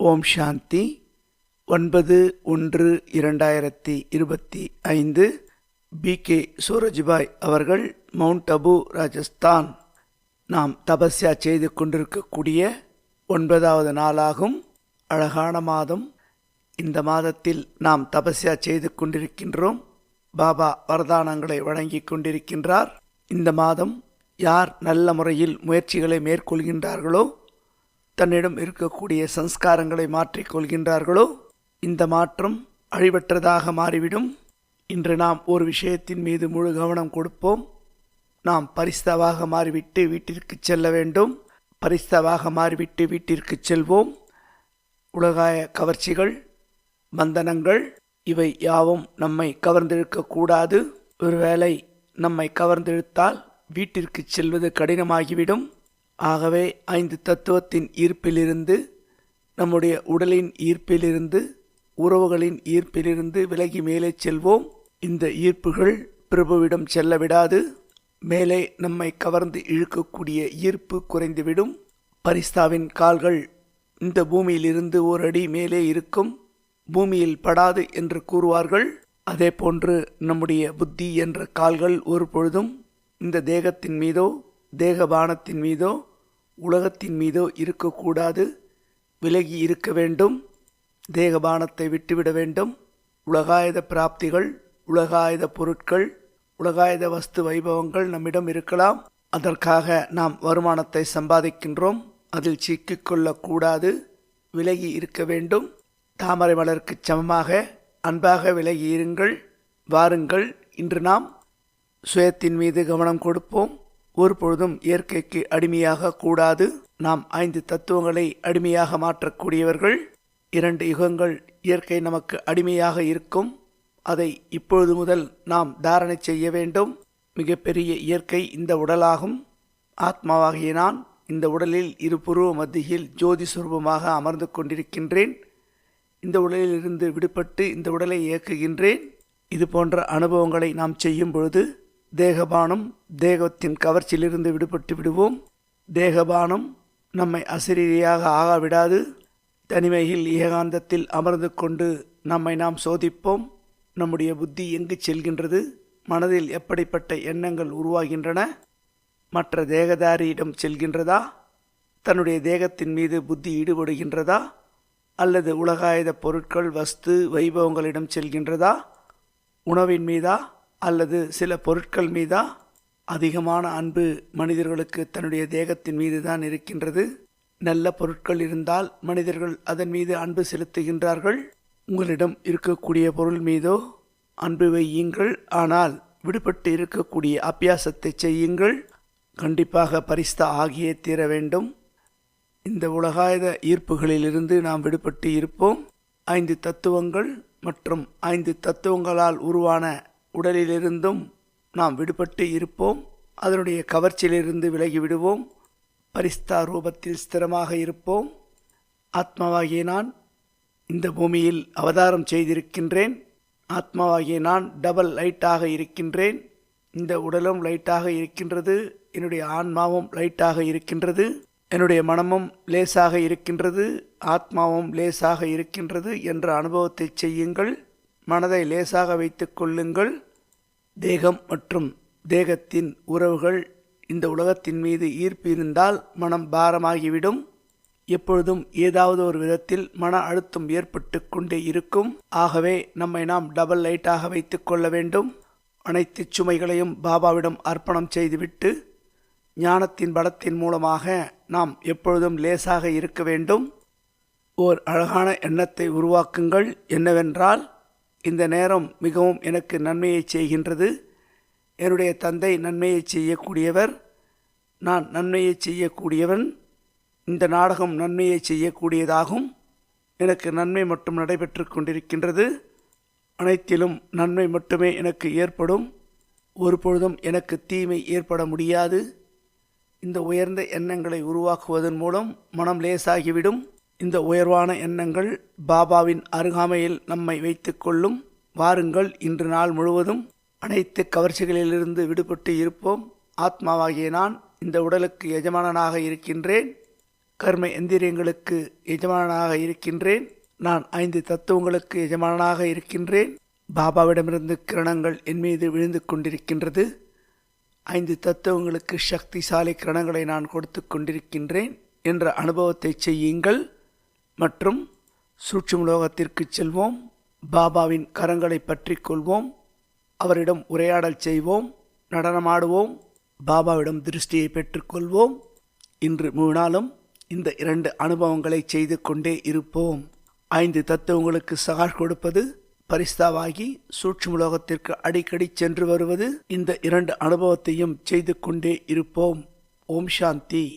ஓம் சாந்தி. ஒன்பது ஒன்று இரண்டாயிரத்தி இருபத்தி ஐந்து. பி. கே. சூரஜ்பாய் அவர்கள் மவுண்ட் அபு ராஜஸ்தான். நாம் தபஸ்யா செய்து கொண்டிருக்கக்கூடிய ஒன்பதாவது நாளாகும். அழகான மாதம். இந்த மாதத்தில் நாம் தபஸ்யா செய்து கொண்டிருக்கின்றோம். பாபா வரதானங்களை வழங்கி கொண்டிருக்கின்றார். இந்த மாதம் யார் நல்ல முறையில் முயற்சிகளை மேற்கொள்கின்றார்களோ தன்னிடம் இருக்கக்கூடிய சம்ஸ்காரங்களை மாற்றிக்கொள்கின்றார்களோ இந்த மாற்றம் அழிவற்றதாக மாறிவிடும். இன்று நாம் ஒரு விஷயத்தின் மீது முழு கவனம் கொடுப்போம். நாம் பரிஸ்தவாக மாறிவிட்டு வீட்டிற்கு செல்ல வேண்டும். பரிஸ்தவாக மாறிவிட்டு வீட்டிற்கு செல்வோம். உலகாய கவர்ச்சிகள் பந்தனங்கள் இவை யாவும் நம்மை கவர்ந்திழுக்கக்கூடாது. ஒருவேளை நம்மை கவர்ந்திழுத்தால் வீட்டிற்கு செல்வது கடினமாகிவிடும். ஆகவே ஐந்து தத்துவத்தின் ஈர்ப்பிலிருந்து நம்முடைய உடலின் ஈர்ப்பிலிருந்து உறவுகளின் ஈர்ப்பிலிருந்து விலகி மேலே செல்வோம். இந்த ஈர்ப்புகள் பிரபுவிடம் செல்ல விடாது. மேலே நம்மை கவர்ந்து இழுக்கக்கூடிய ஈர்ப்பு குறைந்துவிடும். பரிஸ்தாவின் கால்கள் இந்த பூமியிலிருந்து ஒரு அடி மேலே இருக்கும். பூமியில் படாது என்று கூறுவார்கள். அதே போன்று நம்முடைய புத்தி என்ற கால்கள் ஒரு பொழுதும் இந்த தேகத்தின் மீதோ தேகபானத்தின் மீதோ உலகத்தின் மீதோ இருக்கக்கூடாது. விலகி இருக்க வேண்டும். தேகபானத்தை விட்டுவிட வேண்டும். உலகாயுத பிராப்திகள் உலகாயுத பொருட்கள் உலகாயுத வஸ்து வைபவங்கள் நம்மிடம் இருக்கலாம். அதற்காக நாம் வருமானத்தை சம்பாதிக்கின்றோம். அதில் சிக்கிக்கொள்ளக்கூடாது விலகி இருக்க வேண்டும். தாமரை மலருக்கு சமமாக அன்பாக விலகி இருங்கள். வாருங்கள். இன்று நாம் சுயத்தின் மீது கவனம் கொடுப்போம். ஒரு பொழுதும் இயற்கைக்கு அடிமையாக கூடாது. நாம் ஐந்து தத்துவங்களை அடிமையாக மாற்றக்கூடியவர்கள். இரண்டு யுகங்கள் இயற்கை நமக்கு அடிமையாக இருக்கும். அதை இப்பொழுது முதல் நாம் தாரணை செய்ய வேண்டும். மிகப்பெரிய இயற்கை இந்த உடலாகும். ஆத்மாவாகிய நான் இந்த உடலில் இரு புருவ மத்தியில் ஜோதி சுரூபமாக அமர்ந்து கொண்டிருக்கின்றேன். இந்த உடலிலிருந்து விடுபட்டு இந்த உடலை இயக்குகின்றேன். இது போன்ற அனுபவங்களை நாம் செய்யும் பொழுது தேகபானம் தேகத்தின் கவர்ச்சியிலிருந்து விடுபட்டு விடுவோம். தேகபானம் நம்மை அசிரியாக ஆக விடாது. தனிமையில் ஏகாந்தத்தில் அமர்ந்து கொண்டு நம்மை நாம் சோதிப்போம். நம்முடைய புத்தி எங்கு செல்கின்றது? மனதில் எப்படிப்பட்ட எண்ணங்கள் உருவாகின்றன? மற்ற தேகதாரியிடம் செல்கின்றதா? தன்னுடைய தேகத்தின் மீது புத்தி ஈடுபடுகின்றதா? அல்லது உலகாயுத பொருட்கள் வஸ்து வைபவங்களிடம் செல்கின்றதா? உணவின் மீதா? அல்லது சில பொருட்கள் மீதா அதிகமான அன்பு மனிதர்களுக்கு தன்னுடைய தேகத்தின் மீது தான் இருக்கின்றது? நல்ல பொருட்கள் இருந்தால் மனிதர்கள் அதன் மீது அன்பு செலுத்துகின்றார்கள். உங்களிடம் இருக்கக்கூடிய பொருள் மீதோ அன்பு வையுங்கள். ஆனால் விடுபட்டு இருக்கக்கூடிய அபியாசத்தை செய்யுங்கள். கண்டிப்பாக பரிஸ்தா ஆகியே தீர வேண்டும். இந்த உலகாயுத ஈர்ப்புகளிலிருந்து நாம் விடுபட்டு இருப்போம். ஐந்து தத்துவங்கள் மற்றும் ஐந்து தத்துவங்களால் உருவான உடலிலிருந்தும் நாம் விடுபட்டு இருப்போம். அதனுடைய கவர்ச்சியிலிருந்து விலகி விடுவோம் பரிஸ்தா ரூபத்தில் ஸ்திரமாக இருப்போம். ஆத்மாவாகிய நான் இந்த பூமியில் அவதாரம் செய்திருக்கின்றேன். ஆத்மாவாகிய நான் டபுள் லைட்டாக இருக்கின்றேன். இந்த உடலும் லைட்டாக இருக்கின்றது. என்னுடைய ஆன்மாவும் லைட்டாக இருக்கின்றது. என்னுடைய மனமும் லேசாக இருக்கின்றது. ஆத்மாவும் லேசாக இருக்கின்றது என்ற அனுபவத்தை செய்யுங்கள். மனதை லேசாக வைத்துக் கொள்ளுங்கள். தேகம் மற்றும் தேகத்தின் உறவுகள் இந்த உலகத்தின் மீது ஈர்ப்பு இருந்தால் மனம் பாரமாகிவிடும். எப்பொழுதும் ஏதாவது ஒரு விதத்தில் மன அழுத்தம் ஏற்பட்டு கொண்டே இருக்கும். ஆகவே நம்மை நாம் டபுள் லைட்டாக வைத்து கொள்ள வேண்டும். அனைத்து சுமைகளையும் பாபாவிடம் அர்ப்பணம் செய்துவிட்டு ஞானத்தின் பலத்தின் மூலமாக நாம் எப்பொழுதும் லேசாக இருக்க வேண்டும். ஓர் அழகான எண்ணத்தை உருவாக்குங்கள். என்னவென்றால் இந்த நேரம் மிகவும் எனக்கு நன்மையை செய்கின்றது. என்னுடைய தந்தை நன்மையை செய்யக்கூடியவர். நான் நன்மையை செய்யக்கூடியவன். இந்த நாடகம் நன்மையை செய்யக்கூடியதாகும். எனக்கு நன்மை மட்டும் நடைபெற்று கொண்டிருக்கின்றது. அனைத்திலும் நன்மை மட்டுமே எனக்கு ஏற்படும். ஒரு பொழுதும் எனக்கு தீமை ஏற்பட முடியாது. இந்த உயர்ந்த எண்ணங்களை உருவாக்குவதன் மூலம் மனம் லேசாகிவிடும். இந்த உயர்வான எண்ணங்கள் பாபாவின் அருகாமையில் நம்மை வைத்துக்கொள்ளும். வாருங்கள் இன்று நாள் முழுவதும் அனைத்து கவர்ச்சிகளிலிருந்து விடுபட்டு இருப்போம். ஆத்மாவாகிய நான் இந்த உடலுக்கு எஜமானனாக இருக்கின்றேன். கர்ம எந்திரியங்களுக்கு எஜமானனாக இருக்கின்றேன். நான் ஐந்து தத்துவங்களுக்கு எஜமானனாக இருக்கின்றேன். பாபாவிடமிருந்து கிரணங்கள் என் மீது விழுந்து கொண்டிருக்கின்றது. ஐந்து தத்துவங்களுக்கு சக்திசாலி கிரணங்களை நான் கொடுத்து கொண்டிருக்கின்றேன். என்ற அனுபவத்தை செய்யுங்கள். மற்றும் சூட்சும் லோகத்திற்கு செல்வோம். பாபாவின் கரங்களை பற்றி கொள்வோம் அவரிடம் உரையாடல் செய்வோம். நடனமாடுவோம். பாபாவிடம் திருஷ்டியை பெற்றுக்கொள்வோம். இன்று முழு நாளும் இந்த இரண்டு அனுபவங்களை செய்து கொண்டே இருப்போம். ஐந்து தத்துவங்களுக்கு சகாஷ் கொடுப்பது பரிஸ்தாவாகி சூட்சும லோகத்திற்கு அடிக்கடி சென்று வருவது இந்த இரண்டு அனுபவத்தையும் செய்து கொண்டே இருப்போம். ஓம் சாந்தி.